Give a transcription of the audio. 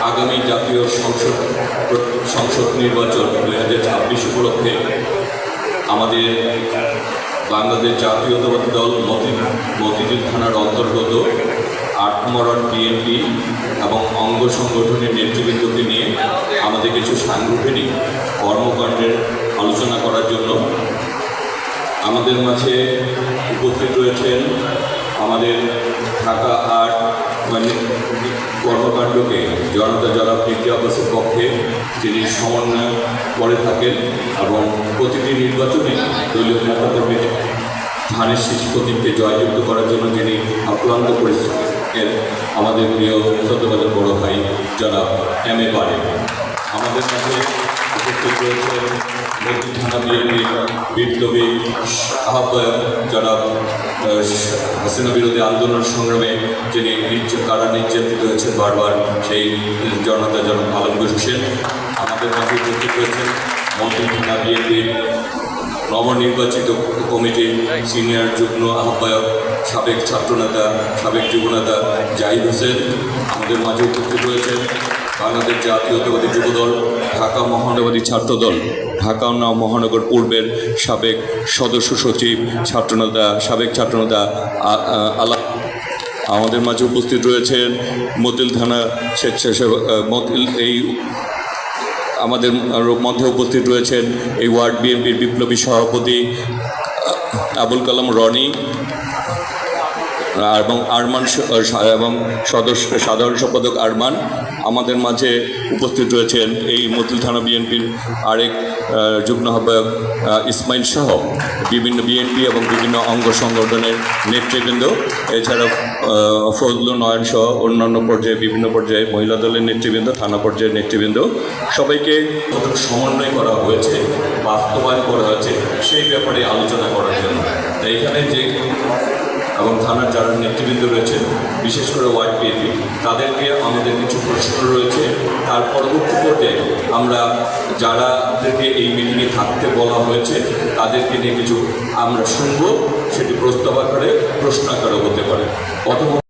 আগামী জাতীয় সংসদ সংসদ নির্বাচন দুই হাজার ছাব্বিশ উপলক্ষে আমাদের বাংলাদেশ জাতীয়তাবাদী দল মতি মতিঝিল থানার অন্তর্গত আটমরণ বিএনপি এবং অঙ্গ সংগঠনের নেতৃবৃন্দকে নিয়ে আমাদের কিছু সাংগঠনিক কর্মকাণ্ডের আলোচনা করার জন্য আমাদের মাঝে উপস্থিত রয়েছেন আমাদের ঢাকা কর্মকাণ্ডকে জনতা জনাব মির্জা আব্বাসের পক্ষে তিনি সমন্বয় করে থাকেন এবং প্রতিটি নির্বাচনে দলীয় নেতাকর্মীর ধানের শীষ প্রতীককে জয়যুক্ত করার জন্য যিনি আক্রান্ত পরিশ্রমের আমাদের প্রিয় সত্যবাজার বড় ভাই জনাব এম এ পারে আমাদের মাঝে উপস্থিত রয়েছেন থানা বিএনপি বিপ্লবী আহ্বায়ক জনাব হাসিনা বিরোধী আন্দোলন সংগ্রামে যিনি কারা নির্যাতিত হয়েছেন বারবার, সেই জনতা জন আলমগীর হোসেন আমাদের মাঝে উপস্থিত হয়েছেন মন্ত্রী বিএনপির নবনির্বাচিত কমিটির সিনিয়র যুগ্ম আহ্বায়ক, সাবেক ছাত্রনেতা, সাবেক যুবনেতা জাহিদ হোসেন আমাদের মাঝে উপস্থিত রয়েছেন। বাংলাদেশ জাতীয়তাবাদী যুবদল, ঢাকা মহানগরী ছাত্রদল, ঢাকা মহানগর পূর্বের সাবেক সদস্য সচিব, ছাত্রনেতা, সাবেক ছাত্রনেতা আলা আমাদের মাঝে উপস্থিত রয়েছেন মতিল থানা স্বেচ্ছাসেবক মতিল এই আমাদের মধ্যে উপস্থিত রয়েছেন এই ওয়ার্ড বিএনপির বিপ্লবী সভাপতি আবুল কালাম রনি এবং আরমান এবং সদস্য সাধারণ সম্পাদক আরমান আমাদের মাঝে উপস্থিত রয়েছেন। এই মতিল থানা বিএনপির আরেক যুগ্ম আহ্বায়ক ইসমাইল সহ বিভিন্ন বিএনপি এবং বিভিন্ন অঙ্গ সংগঠনের নেতৃবৃন্দ। এছাড়া ফজলু নয়ন সহ অন্যান্য পর্যায়ে, বিভিন্ন পর্যায়ে মহিলা দলের নেতৃবৃন্দ, থানা পর্যায়ের নেতৃবৃন্দ। সবাইকে সমন্বয় করা হয়েছে, বাস্তবায়ন করা হয়েছে, সেই ব্যাপারে আলোচনা করার জন্য। তাই এখানে যে এবং থানার যারা নেতৃবৃন্দ রয়েছেন বিশেষ করে ওয়ার্ড পিএপি তাদেরকে আমাদের কিছু প্রশ্ন রয়েছে। তার পরবর্তী পর্যায়ে আমরা যারাদেরকে এই মিটিংয়ে থাকতে বলা হয়েছে, তাদেরকে নিয়ে কিছু আমরা শুনব, সেটি প্রস্তাব আকারে প্রশ্ন আকারে হতে পারে। অথবা